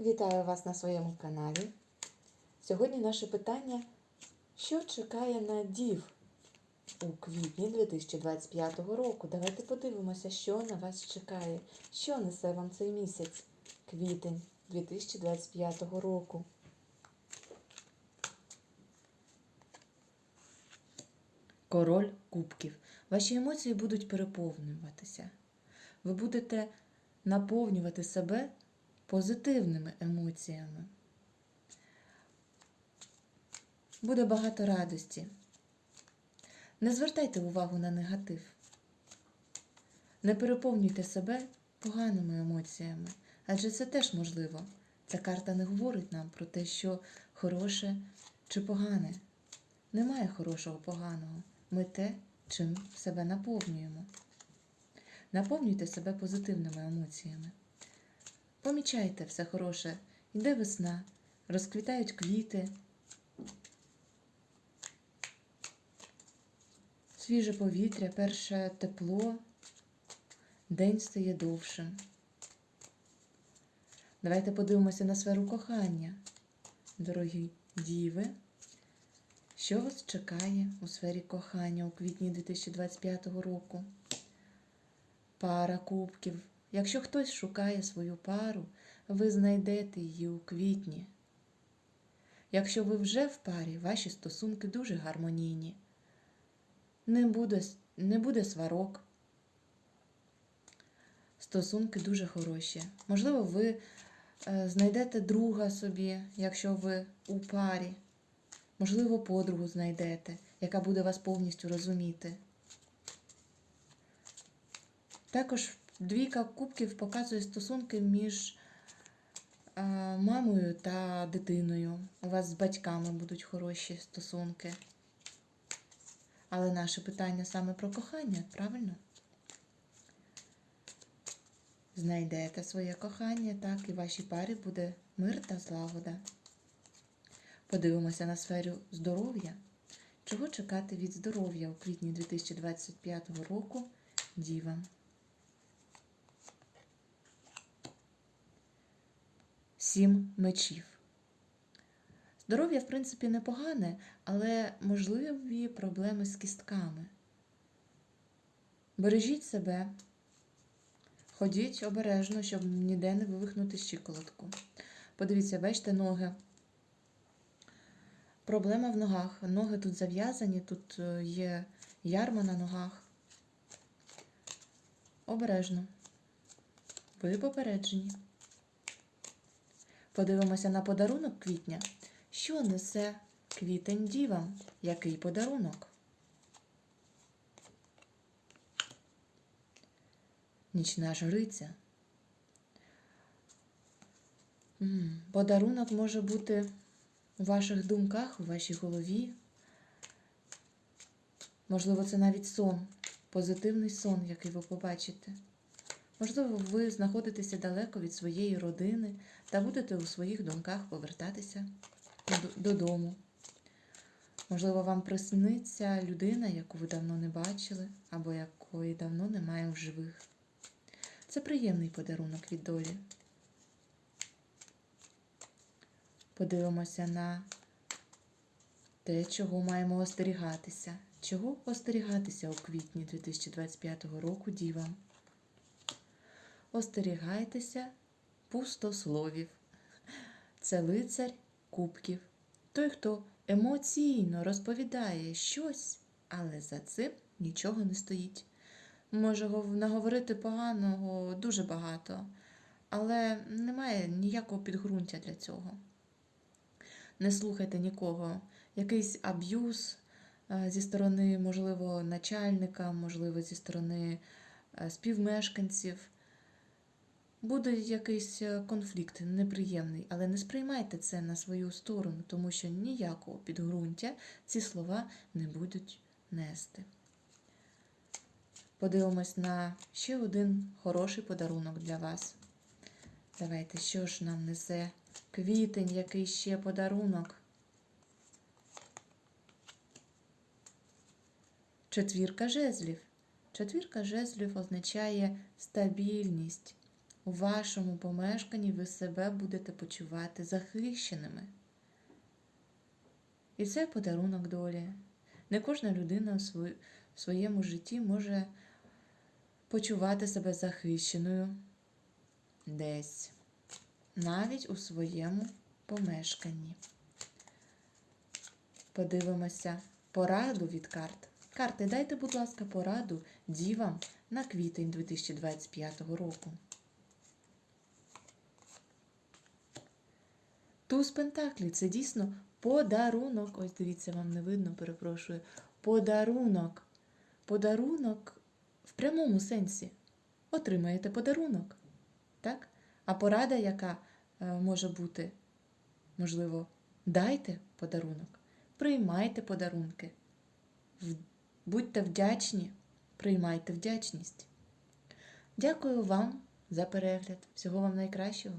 Вітаю вас на своєму каналі. Сьогодні наше питання: що чекає на дів у квітні 2025 року? Давайте подивимося, що на вас чекає, що несе вам цей місяць, квітень 2025 року. Король кубків. Ваші емоції будуть переповнюватися. Ви будете наповнювати себе позитивними емоціями. Буде багато радості. Не звертайте увагу на негатив. Не переповнюйте себе поганими емоціями, адже це теж можливо. Ця карта не говорить нам про те, що хороше чи погане. Немає хорошого поганого. Ми те, чим себе наповнюємо. Наповнюйте себе позитивними емоціями. Помічайте все хороше. Йде весна, розквітають квіти, свіже повітря, перше тепло, день стає довшим. Давайте подивимося на сферу кохання, дорогі діви. Що вас чекає у сфері кохання у квітні 2025 року? Пара кубків. Якщо хтось шукає свою пару, ви знайдете її у квітні. Якщо ви вже в парі, ваші стосунки дуже гармонійні. Не буде, не буде сварок. Стосунки дуже хороші. Можливо, ви е, знайдете друга собі, якщо ви у парі. Можливо, подругу знайдете, яка буде вас повністю розуміти. Також двійка кубків показує стосунки між е, мамою та дитиною. У вас з батьками будуть хороші стосунки. Але наше питання саме про кохання, правильно? Знайдете своє кохання, так, і вашій парі буде мир та злагода. Подивимося на сферу здоров'я. Чого чекати від здоров'я у квітні 2025 року дівам? Сім мечів. Здоров'я, в принципі, непогане, але можливі проблеми з кістками. Бережіть себе, ходіть обережно, щоб ніде не вивихнути щиколотку. Подивіться, бачите, ноги. Проблема в ногах. Ноги тут зав'язані, тут е, є ярма на ногах. Обережно. Ви попереджені. Подивимося на подарунок квітня. Що несе квітень дівам? Який подарунок? Нічна жриця. Подарунок може бути у ваших думках, у вашій голові. Можливо, це навіть сон, позитивний сон, який ви побачите. Можливо, ви знаходитеся далеко від своєї родини та будете у своїх думках повертатися додому. Можливо, вам присниться людина, яку ви давно не бачили, або якої давно немає в живих. Це приємний подарунок від долі. Подивимося на те, чого маємо остерігатися. Чого остерігатися у квітні 2025 року дівам? Остерігайтеся пустословів. Це лицар кубків. Той, хто емоційно розповідає щось, але за цим нічого не стоїть. Може наговорити поганого дуже багато, але немає ніякого підґрунтя для цього. Не слухайте нікого. Якийсь аб'юз е, зі сторони, можливо, начальника, можливо, зі сторони е, співмешканців. Буде якийсь е, конфлікт неприємний, але не сприймайте це на свою сторону, тому що ніякого підґрунтя ці слова не будуть нести. Подивимось на ще один хороший подарунок для вас. Давайте, що ж нам несе квітень, який ще подарунок? Четвірка жезлів. Четвірка жезлів означає стабільність, у вашому помешканні ви себе будете почувати захищеними. І це подарунок долі. Не кожна людина в своєму житті може почувати себе захищеною десь, навіть у своєму помешканні. Подивимося пораду від карт. Карти, дайте, будь ласка, пораду дівам на квітень 2025 року. Туз Пентаклі це дійсно подарунок. Ось дивіться, вам не видно, перепрошую. Подарунок. Подарунок в прямому сенсі. Отримаєте подарунок. Так? А порада, яка е, може бути, можливо, дайте подарунок, приймайте подарунки. Будьте вдячні, приймайте вдячність. Дякую вам за перегляд. Всього вам найкращого.